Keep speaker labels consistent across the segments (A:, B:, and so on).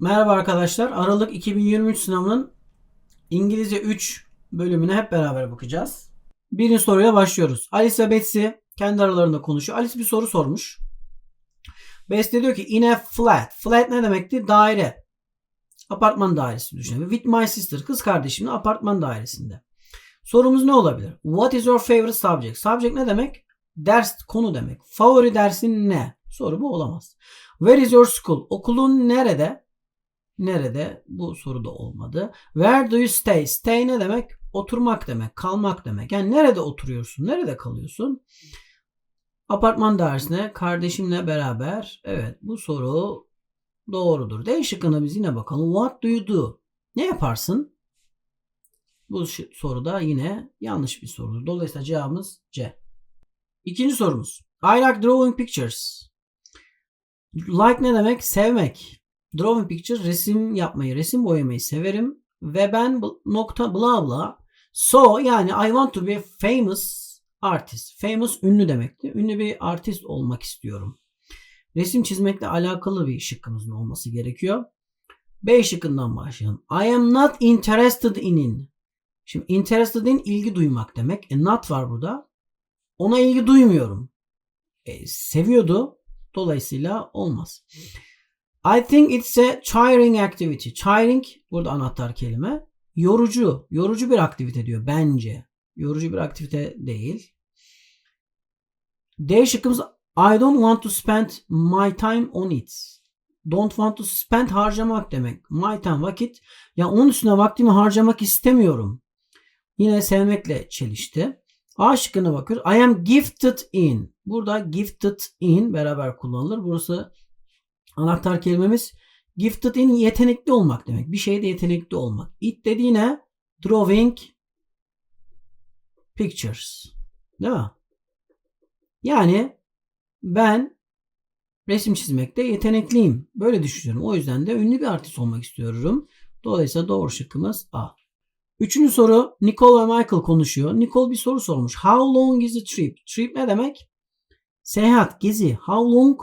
A: Merhaba arkadaşlar. Aralık 2023 sınavının İngilizce 3 bölümüne hep beraber bakacağız. Birinci soruyla başlıyoruz. Alice ve Betsy kendi aralarında konuşuyor. Alice bir soru sormuş. Betsy diyor ki in a flat. Flat ne demekti? Daire. Apartman dairesi düşünelim. With my sister. Kız kardeşimle apartman dairesinde. Sorumuz ne olabilir? What is your favorite subject? Subject ne demek? Ders, konu demek. Favori dersin ne? Soru bu olamaz. Where is your school? Okulun nerede? Nerede? Bu soruda olmadı. Where do you stay? Stay ne demek? Oturmak demek, kalmak demek. Yani nerede oturuyorsun? Nerede kalıyorsun? Apartman dairesine kardeşimle beraber. Evet bu soru doğrudur. D şıkkına biz yine bakalım. What do you do? Ne yaparsın? Bu soruda yine yanlış bir sorudur. Dolayısıyla cevabımız C. İkinci sorumuz. I like drawing pictures. Like ne demek? Sevmek. Drawing picture resim yapmayı, resim boyamayı severim. Ve ben nokta bla bla. So yani I want to be famous artist. Famous ünlü demekti. Ünlü bir artist olmak istiyorum. Resim çizmekle alakalı bir şıkkımızın olması gerekiyor. B şıkkından başlayalım. I am not interested in. Şimdi interested in ilgi duymak demek. E not var burada. Ona ilgi duymuyorum. E, seviyordu. Dolayısıyla olmaz. I think it's a tiring activity. Tiring burada anahtar kelime. Yorucu. Yorucu bir aktivite diyor bence. Yorucu bir aktivite değil. D şıkkımız I don't want to spend my time on it. Don't want to spend harcamak demek. My time vakit. Ya onun üstüne vaktimi harcamak istemiyorum. Yine sevmekle çelişti. A şıkkına bakıyoruz. I am gifted in. Burada gifted in beraber kullanılır. Burası anahtar kelimemiz gifted in yetenekli olmak demek. Bir şeyde yetenekli olmak. It dediğine drawing pictures. Değil mi? Yani ben resim çizmekte yetenekliyim. Böyle düşünüyorum. O yüzden de ünlü bir artist olmak istiyorum. Dolayısıyla doğru şıkkımız A. Üçüncü soru Nicole ve Michael konuşuyor. Nicole bir soru sormuş. How long is the trip? Trip ne demek? Seyahat, gezi. How long?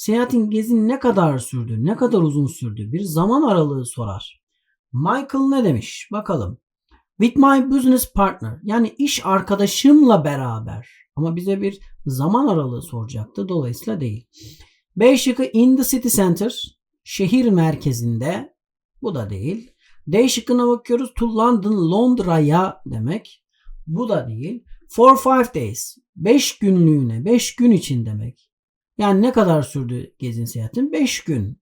A: Seyahatin gezin ne kadar sürdü? Ne kadar uzun sürdü? Bir zaman aralığı sorar. Michael ne demiş? Bakalım. With my business partner. Yani iş arkadaşımla beraber. Ama bize bir zaman aralığı soracaktı. Dolayısıyla değil. B şıkkı in the city center. Şehir merkezinde. Bu da değil. D şıkkına bakıyoruz. To London, Londra'ya demek. Bu da değil. For five days. 5 günlüğüne, 5 gün için demek. Yani ne kadar sürdü gezin seyahatin? 5 gün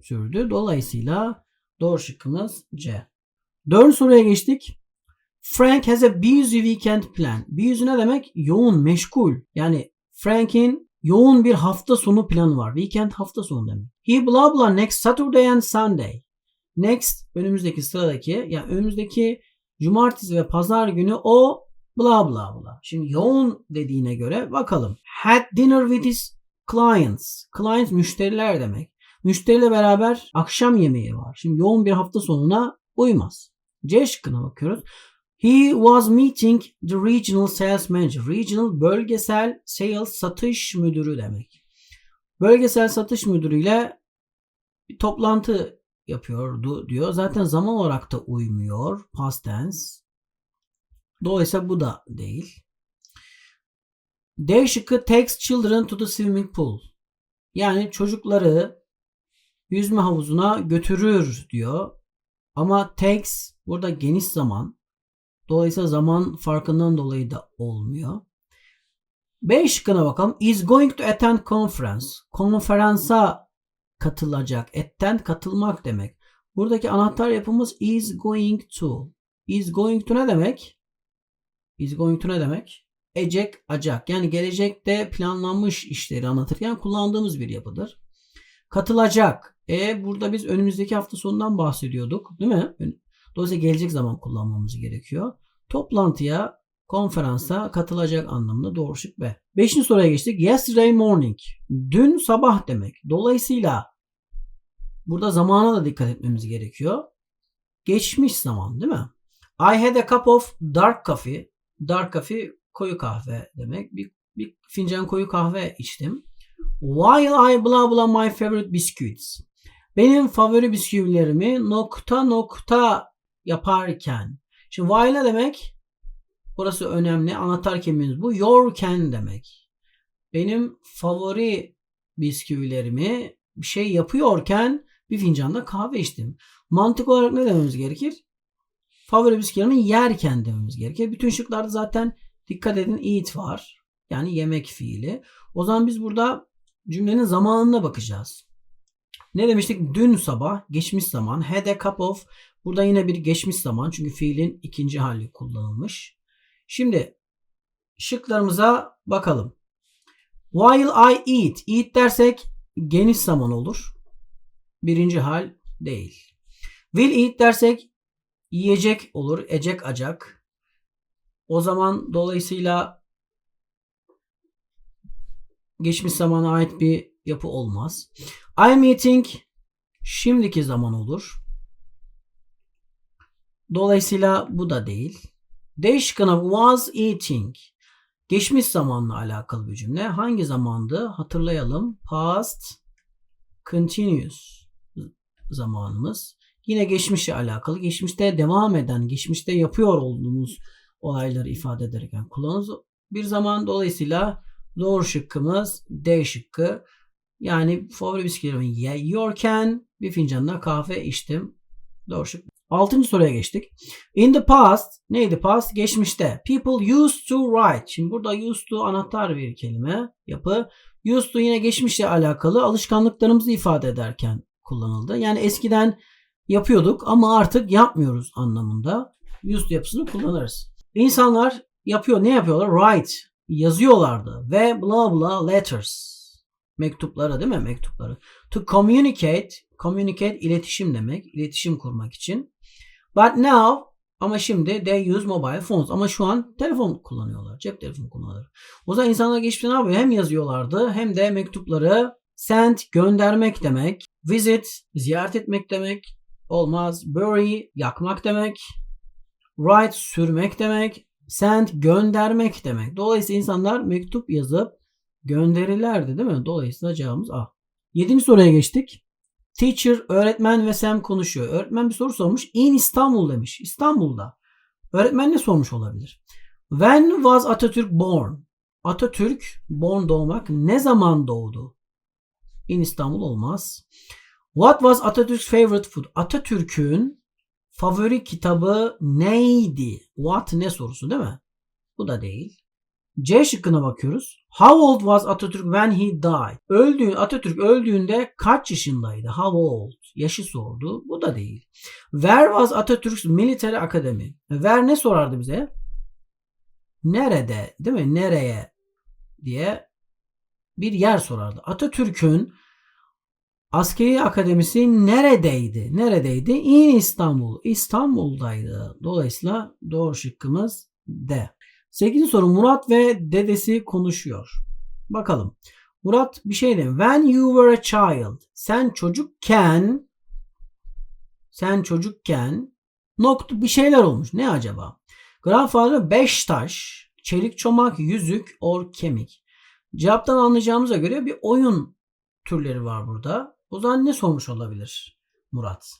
A: sürdü. Dolayısıyla doğru şıkkımız C. Dördüncü soruya geçtik. Frank has a busy weekend plan. Busy ne demek? Yoğun, meşgul. Yani Frank'in yoğun bir hafta sonu planı var. Weekend hafta sonu demek. He blah blah next Saturday and Sunday. Next önümüzdeki sıradaki yani önümüzdeki cumartesi ve pazar günü o bla bla bla. Şimdi yoğun dediğine göre bakalım. Had dinner with his clients. Clients müşteriler demek. Müşteriyle beraber akşam yemeği var. Şimdi yoğun bir hafta sonuna uymaz. C şıkkına bakıyoruz. He was meeting the regional sales manager. Regional bölgesel sales satış müdürü demek. Bölgesel satış müdürüyle bir toplantı yapıyordu diyor. Zaten zaman olarak da uymuyor. Past tense. Dolayısıyla bu da değil. D şıkkı takes children to the swimming pool. Yani çocukları yüzme havuzuna götürür diyor. Ama takes burada geniş zaman. Dolayısıyla zaman farkından dolayı da olmuyor. B şıkkına bakalım. Is going to attend conference. Konferansa katılacak. Attend katılmak demek. Buradaki anahtar yapımız is going to. Is going to ne demek? Is going to ne demek? Ecek, acak. Yani gelecekte planlanmış işleri anlatırken kullandığımız bir yapıdır. Katılacak. E burada biz önümüzdeki hafta sonundan bahsediyorduk. Değil mi? Dolayısıyla gelecek zaman kullanmamız gerekiyor. Toplantıya, konferansa katılacak anlamında doğru şık B. Beşinci soruya geçtik. Yesterday morning. Dün sabah demek. Dolayısıyla burada zamana da dikkat etmemiz gerekiyor. Geçmiş zaman değil mi? I had a cup of dark coffee. Dark coffee koyu kahve demek. Bir, bir fincan koyu kahve içtim. While I blah blah my favorite biscuits. Benim favori bisküvilerimi nokta nokta yaparken. Şimdi why ne demek? Burası önemli. Anahtar kelimemiz bu. Your can demek. Benim favori bisküvilerimi bir şey yapıyorken bir fincanda kahve içtim. Mantık olarak ne dememiz gerekir? Favori bisküvilerimi yerken dememiz gerekir. Bütün şıklarda zaten dikkat edin eat var. Yani yemek fiili. O zaman biz burada cümlenin zamanına bakacağız. Ne demiştik? Dün sabah geçmiş zaman. Had a cup of. Burada yine bir geçmiş zaman. Çünkü fiilin ikinci hali kullanılmış. Şimdi şıklarımıza bakalım. While I eat. Eat dersek geniş zaman olur. Birinci hal değil. Will eat dersek yiyecek olur. Ecek acak. O zaman dolayısıyla geçmiş zamana ait bir yapı olmaz. I'm eating şimdiki zaman olur. Dolayısıyla bu da değil. D şıkkına was eating. Geçmiş zamanla alakalı bir cümle. Hangi zamandı? Hatırlayalım. Past continuous zamanımız. Yine geçmişle alakalı. Geçmişte devam eden, geçmişte yapıyor olduğumuz olayları ifade ederken kullanırız. Bir zaman dolayısıyla doğru şıkkımız D şıkkı. Yani favori bisküvilerimi yiyorken bir fincanla kahve içtim. Doğru şık. Altıncı soruya geçtik. In the past neydi past? Geçmişte. People used to write. Şimdi burada used to anahtar bir kelime yapı. Used to yine geçmişle alakalı alışkanlıklarımızı ifade ederken kullanıldı. Yani eskiden yapıyorduk ama artık yapmıyoruz anlamında. Used to yapısını kullanırız. İnsanlar yapıyor. Ne yapıyorlar? Write. Yazıyorlardı. Ve bla bla letters. Mektupları değil mi? Mektupları. To communicate. Communicate iletişim demek. İletişim kurmak için. But now ama şimdi they use mobile phones. Ama şu an telefon kullanıyorlar. Cep telefonu kullanıyorlar. O zaman insanlar geçmişte ne yapıyor? Hem yazıyorlardı hem de mektupları send göndermek demek. Visit ziyaret etmek demek. Olmaz. Bury yakmak demek. Write sürmek demek. Send göndermek demek. Dolayısıyla insanlar mektup yazıp gönderirlerdi değil mi? Dolayısıyla cevabımız A. Yedinci soruya geçtik. Teacher, öğretmen ve Sam konuşuyor. Öğretmen bir soru sormuş. In İstanbul demiş. İstanbul'da. Öğretmen ne sormuş olabilir? When was Atatürk born? Atatürk, born doğmak, ne zaman doğdu? In İstanbul olmaz. What was Atatürk's favorite food? Atatürk'ün favori kitabı neydi? What ne sorusu değil mi? Bu da değil. C şıkkına bakıyoruz. How old was Atatürk when he died? Öldüğün, Atatürk öldüğünde kaç yaşındaydı? How old? Yaşı sordu. Bu da değil. Where was Atatürk's military academy? Where ne sorardı bize? Nerede? Değil mi? Nereye? diye bir yer sorardı. Atatürk'ün askeri akademisi neredeydi? Neredeydi? In İstanbul. İstanbul'daydı. Dolayısıyla doğru şıkkımız D. 8. soru Murat ve dedesi konuşuyor. Bakalım. Murat bir şey demiş. When you were a child. Sen çocukken sen çocukken nokta bir şeyler olmuş. Ne acaba? Grandfather 5 taş, çelik çomak, yüzük, or kemik. Cevaptan anlayacağımıza göre bir oyun türleri var burada. O zaman ne sormuş olabilir Murat?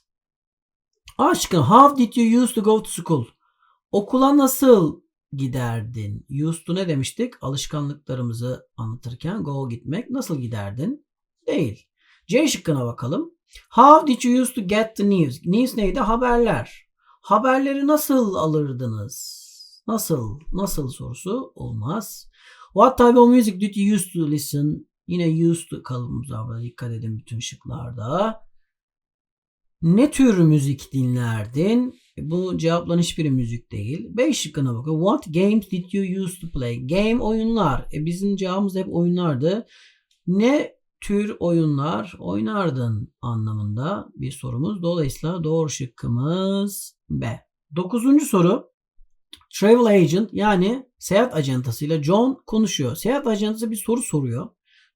A: Aşkım how did you used to go to school? Okula nasıl giderdin? Used to ne demiştik? Alışkanlıklarımızı anlatırken go gitmek. Nasıl giderdin? Değil. C şıkkına bakalım. How did you used to get the news? News neydi? Haberler. Haberleri nasıl alırdınız? Nasıl? Nasıl sorusu olmaz. What type of music did you used to listen? Yine used kalıbımız var. Dikkat edin bütün şıklarda. Ne tür müzik dinlerdin? E, bu cevapların hiçbiri müzik değil. B şıkkına bakın. What games did you use to play? Game oyunlar. E bizim cevabımız hep oyunlardı. Ne tür oyunlar oynardın anlamında bir sorumuz. Dolayısıyla doğru şıkkımız B. Dokuzuncu soru. Travel agent yani seyahat ajantasıyla John konuşuyor. Seyahat ajantası bir soru soruyor.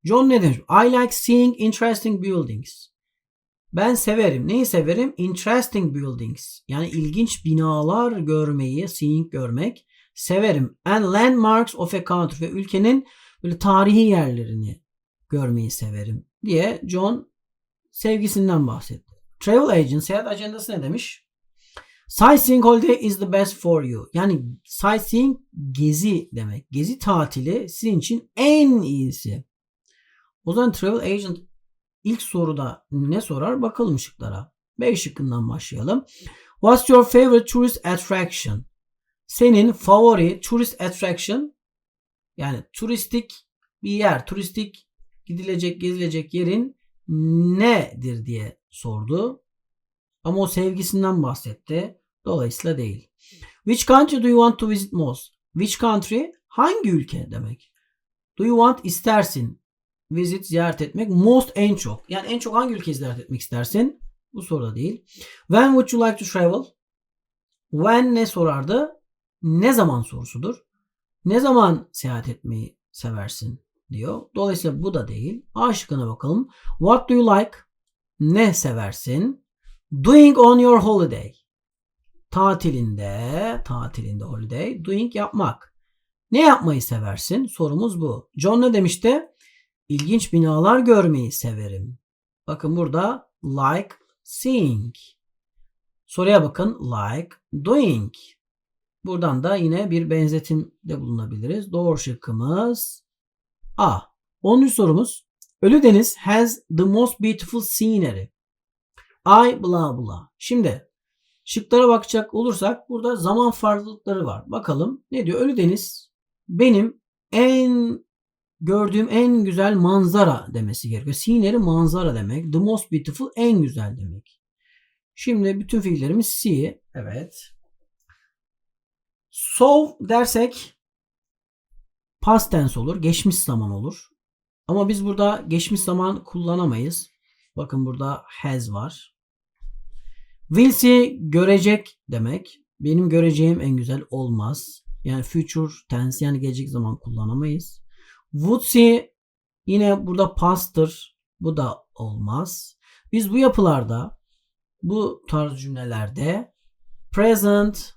A: John ne demiş? I like seeing interesting buildings. Ben severim. Neyi severim? Interesting buildings. Yani ilginç binalar görmeyi, seeing görmek severim. And landmarks of a country ve ülkenin böyle tarihi yerlerini görmeyi severim diye John sevgisinden bahsetti. Travel agent seyahat ajandası ne demiş? Sightseeing holiday is the best for you. Yani sightseeing gezi demek. Gezi tatili sizin için en iyisi. O zaman travel agent ilk soruda ne sorar? Bakalım şıklara. B şıkkından başlayalım. What's your favorite tourist attraction? Senin favori tourist attraction yani turistik bir yer, turistik gidilecek, gezilecek yerin nedir diye sordu. Ama o sevgisinden bahsetti. Dolayısıyla değil. Which country do you want to visit most? Which country? Hangi ülke demek? Do you want istersin? Visit ziyaret etmek. Most en çok. Yani en çok hangi ülkeyi ziyaret etmek istersin? Bu soruda değil. When would you like to travel? When ne sorardı? Ne zaman sorusudur. Ne zaman seyahat etmeyi seversin diyor. Dolayısıyla bu da değil. A şıkkına bakalım. What do you like? Ne seversin? Doing on your holiday. Tatilinde, tatilinde holiday, doing yapmak. Ne yapmayı seversin? Sorumuz bu. John ne demişti? İlginç binalar görmeyi severim. Bakın burada like seeing. Soruya bakın like doing. Buradan da yine bir benzetimde bulunabiliriz. Doğru şıkkımız A. 10. sorumuz. Ölü Deniz has the most beautiful scenery. I bla bla. Şimdi şıklara bakacak olursak burada zaman farklılıkları var. Bakalım ne diyor? Ölü Deniz benim en gördüğüm en güzel manzara demesi gerekiyor. Scenery manzara demek. The most beautiful en güzel demek. Şimdi bütün fiillerimiz see. Evet. So dersek past tense olur. Geçmiş zaman olur. Ama biz burada geçmiş zaman kullanamayız. Bakın burada has var. Will see görecek demek. Benim göreceğim en güzel olmaz. Yani future tense yani gelecek zaman kullanamayız. Would see yine burada past'tır. Bu da olmaz. Biz bu yapılarda bu tarz cümlelerde present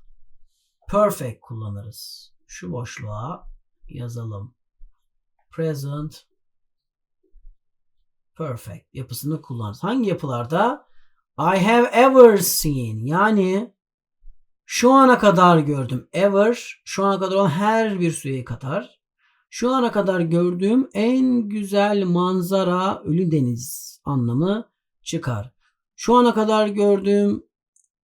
A: perfect kullanırız. Şu boşluğa yazalım. Present perfect yapısını kullanırız. Hangi yapılarda? I have ever seen yani şu ana kadar gördüm. Ever şu ana kadar olan her bir süreyi katar. Şu ana kadar gördüğüm en güzel manzara Ölü Deniz anlamı çıkar. Şu ana kadar gördüğüm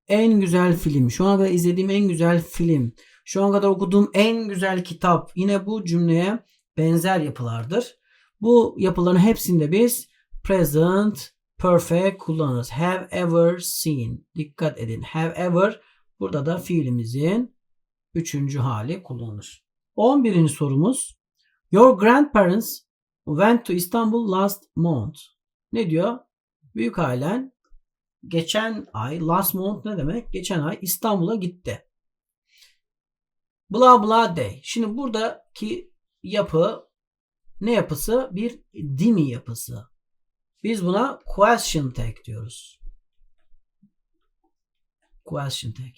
A: en güzel film, şu ana kadar izlediğim en güzel film, şu ana kadar okuduğum en güzel kitap yine bu cümleye benzer yapılardır. Bu yapıların hepsinde biz present perfect kullanırız. Have ever seen. Dikkat edin. Have ever burada da fiilimizin üçüncü hali kullanılır. 11. sorumuz. Your grandparents went to Istanbul last month. Ne diyor? Büyük ailen geçen ay last month ne demek? Geçen ay İstanbul'a gitti. Bla bla day. Şimdi buradaki yapı ne yapısı? Bir dimi yapısı. Biz buna question tag diyoruz. Question tag.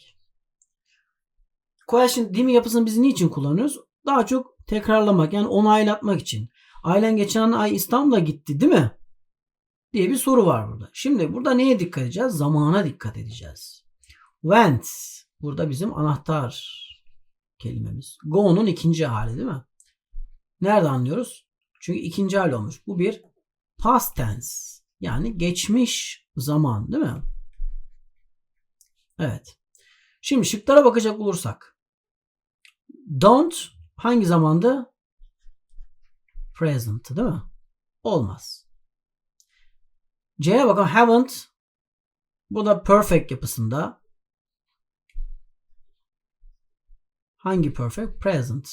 A: Question dimi yapısını biz niçin kullanıyoruz? Daha çok tekrarlamak yani onaylatmak için. Ailen geçen ay İstanbul'a gitti değil mi? diye bir soru var burada. Şimdi burada neye dikkat edeceğiz? Zamana dikkat edeceğiz. Went burada bizim anahtar kelimemiz. Go'nun ikinci hali değil mi? Nerede anlıyoruz? Çünkü ikinci hali olmuş. Bu bir past tense. Yani geçmiş zaman değil mi? Evet. Şimdi şıklara bakacak olursak. Don't hangi zamandı? Present değil mi? Olmaz. C'ye bakalım. Haven't. Bu da perfect yapısında. Hangi perfect? Present.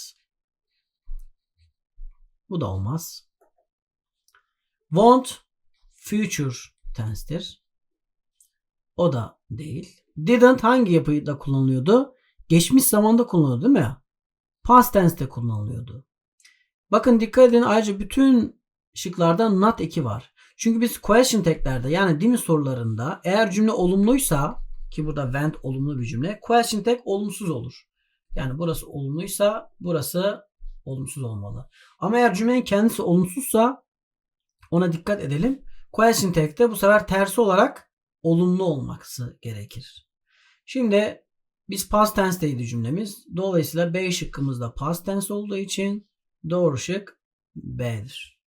A: Bu da olmaz. Won't future tense'tir. O da değil. Didn't hangi yapıda kullanılıyordu? Geçmiş zamanda kullanılıyordu değil mi? Past tense'te kullanılıyordu. Bakın dikkat edin ayrıca bütün şıklarda not eki var. Çünkü biz question tag'lerde yani dimi sorularında eğer cümle olumluysa ki burada went olumlu bir cümle question tag olumsuz olur. Yani burası olumluysa burası olumsuz olmalı. Ama eğer cümlenin kendisi olumsuzsa ona dikkat edelim. Question tag'de bu sefer tersi olarak olumlu olması gerekir. Şimdi biz past tense'teydi cümlemiz. Dolayısıyla B şıkkımızda past tense olduğu için doğru şık B'dir.